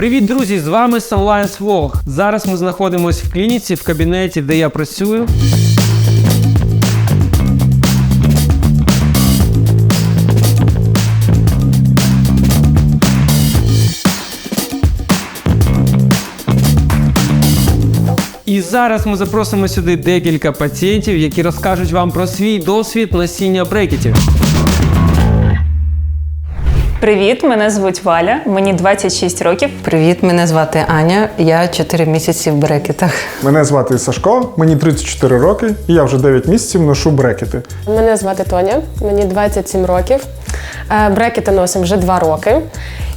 Привіт, друзі! З вами Sunlions Vlog. Зараз ми знаходимося в клініці, в кабінеті, де я працюю. І зараз ми запросимо сюди декілька пацієнтів, які розкажуть вам про свій досвід носіння брекетів. Привіт, мене звуть Валя, мені 26 років. Привіт, мене звати Аня. Я 4 місяці в брекетах. Мене звати Сашко, мені 34 роки, і я вже 9 місяців ношу брекети. Мене звати Тоня, мені 27 років. Е, Брекети носимо вже 2 роки.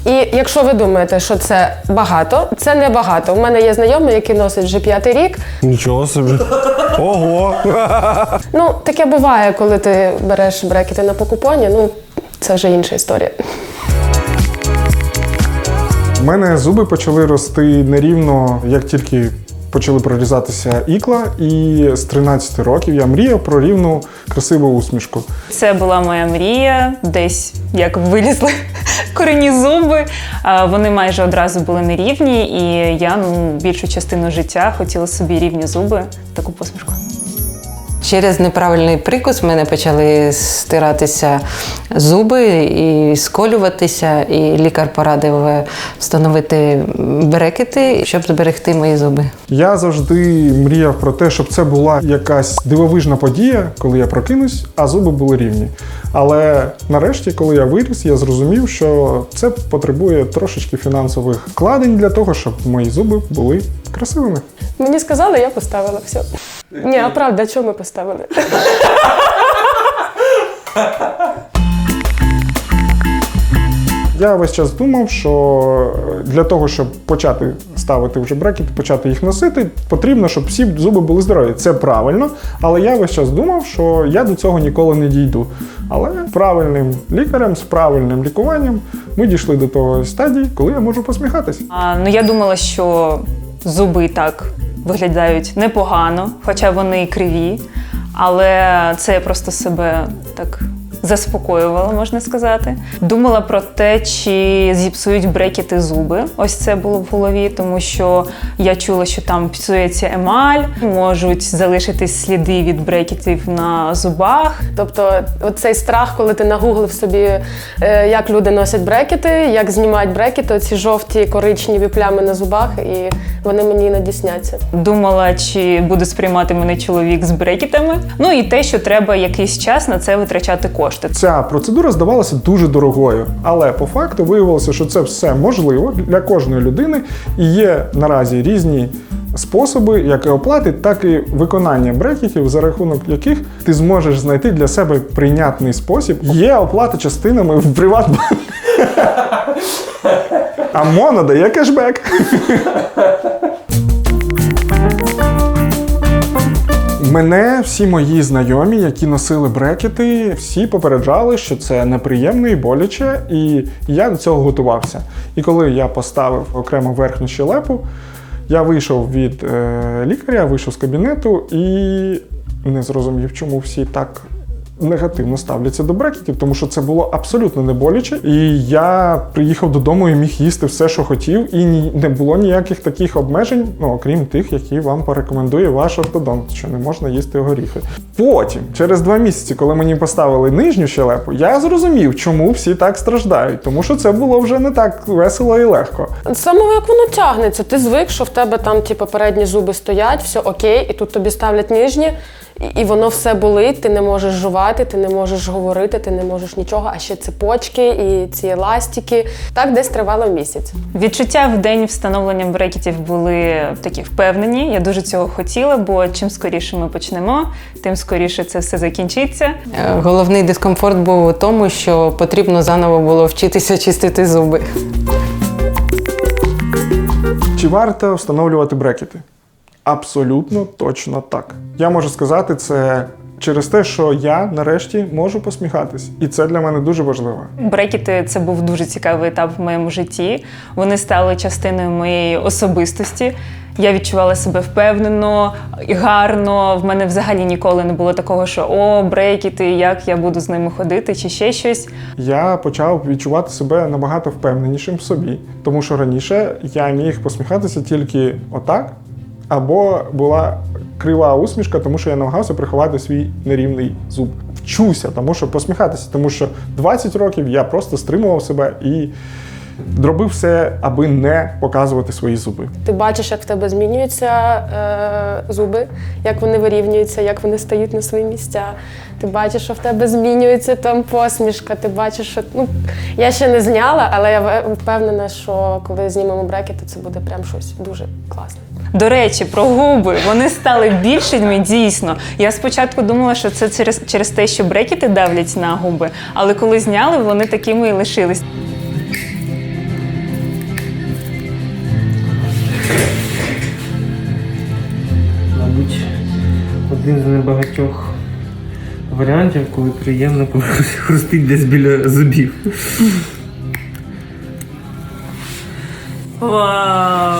І якщо ви думаєте, що це багато, це не багато. У мене є знайомий, який носить вже п'ятий рік. Нічого собі. Ого! Ну, таке буває, коли ти береш брекети на покупоні. Ну, це вже інша історія. У мене зуби почали рости нерівно, як тільки почали прорізатися ікла, і з 13 років я мріяв про рівну красиву усмішку. Це була моя мрія, десь як вилізли корені зуби. Вони майже одразу були нерівні, і я ну, більшу частину життя хотіла собі рівні зуби, таку посмішку. Через неправильний прикус в мене почали стиратися зуби і сколюватися, і лікар порадив е, встановити брекети, щоб зберегти мої зуби. Я завжди мріяв про те, щоб це була якась дивовижна подія, коли я прокинусь, а зуби були рівні. Але нарешті, коли я виріс, я зрозумів, що це потребує трошечки фінансових вкладень для того, щоб мої зуби були красивими. Мені сказали, я поставила все. Ні, а правда, чому ми поставили? Я весь час думав, що для того, щоб почати ставити вже брекети, почати їх носити, потрібно, щоб всі зуби були здорові. Це правильно, але я весь час думав, що я до цього ніколи не дійду. Але правильним лікарем, з правильним лікуванням ми дійшли до того стадії, коли я можу посміхатись. А, ну, я думала, що зуби і так виглядають непогано, хоча вони і криві. Але це я просто себе так заспокоювала, можна сказати. Думала про те, чи зіпсують брекети зуби. Ось це було в голові, тому що я чула, що там псується емаль, можуть залишитись сліди від брекетів на зубах. Тобто, оцей страх, коли ти нагуглив собі, е, як люди носять брекети, як знімають брекети, оці жовті коричневі плями на зубах, і вони мені іноді сняться. Думала, чи буде сприймати мене чоловік з брекетами. Ну і те, що треба якийсь час на це витрачати кошти. Ця процедура здавалася дуже дорогою, але по факту виявилося, що це все можливо для кожної людини, і є наразі різні способи, як і оплати, так і виконання брекетів, за рахунок яких ти зможеш знайти для себе прийнятний спосіб. Є оплата частинами в приватбанку. А Моно дає кешбек. Мене всі мої знайомі, які носили брекети, всі попереджали, що це неприємно і боляче, і я до цього готувався. І коли я поставив окремо верхню щелепу, я вийшов від е, лікаря, вийшов з кабінету і не зрозумів, чому всі так негативно ставляться до брекетів, тому що це було абсолютно не боляче. І я приїхав додому і міг їсти все, що хотів, і не було ніяких таких обмежень, ну окрім тих, які вам порекомендує ваш ортодонт, що не можна їсти горіхи. Потім, через два місяці, коли мені поставили нижню щелепу, я зрозумів, чому всі так страждають, тому що це було вже не так весело і легко. Самого як воно тягнеться, ти звик, що в тебе там типу, передні зуби стоять, все окей, і тут тобі ставлять нижні, і- і воно все болить, ти не можеш жувати, ти не можеш говорити, ти не можеш нічого, а ще цепочки і ці еластики. Так десь тривало місяць. Відчуття в день встановлення брекетів були такі впевнені. Я дуже цього хотіла, бо чим скоріше ми почнемо, тим скоріше це все закінчиться. Е, Головний дискомфорт був у тому, що потрібно заново було вчитися чистити зуби. Чи варто встановлювати брекети? Абсолютно точно так. Я можу сказати це через те, що я нарешті можу посміхатись. І це для мене дуже важливо. Брекети це був дуже цікавий етап в моєму житті. Вони стали частиною моєї особистості. Я відчувала себе впевнено і гарно. В мене взагалі ніколи не було такого, що о, брекети, як я буду з ними ходити, чи ще щось. Я почав відчувати себе набагато впевненішим в собі, тому що раніше я міг посміхатися тільки отак, або була крива усмішка, тому що я намагався приховати свій нерівний зуб. Вчуся, тому що посміхатися, тому що 20 років я просто стримував себе і робив все, аби не показувати свої зуби. Ти бачиш, як в тебе змінюються е, зуби, як вони вирівнюються, як вони стають на свої місця. Ти бачиш, що в тебе змінюється там посмішка. Ти бачиш, що ну я ще не зняла, але я впевнена, що коли знімемо брекети, це буде прям щось дуже класне. До речі, про губи вони стали більшими дійсно. Я спочатку думала, що це через, через те, що брекети давлять на губи, але коли зняли, вони такими і лишились. Один з небагатьох варіантів, коли приємно коли хрустить десь біля зубів.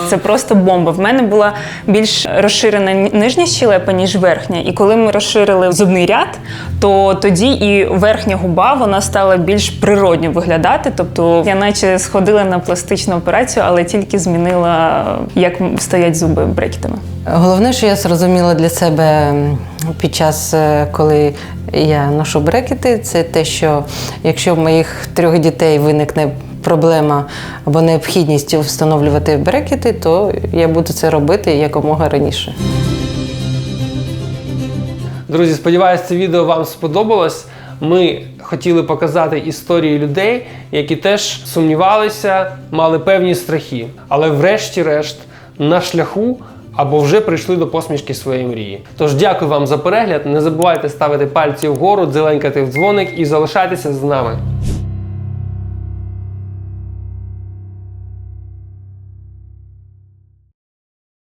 Це просто бомба. В мене була більш розширена нижня щелепа, ніж верхня. І коли ми розширили зубний ряд, то тоді і верхня губа вона стала більш природньо виглядати. Тобто я наче сходила на пластичну операцію, але тільки змінила, як стоять зуби брекетами. Головне, що я зрозуміла для себе під час, е, коли я ношу брекети, це те, що якщо в моїх трьох дітей виникне проблема або необхідність встановлювати брекети, то я буду це робити якомога раніше. Друзі, сподіваюся, це відео вам сподобалось. Ми хотіли показати історії людей, які теж сумнівалися, мали певні страхи, але врешті-решт на шляху або вже прийшли до посмішки своєї мрії. Тож дякую вам за перегляд. Не забувайте ставити пальці вгору, дзеленькати в дзвоник і залишайтеся з нами.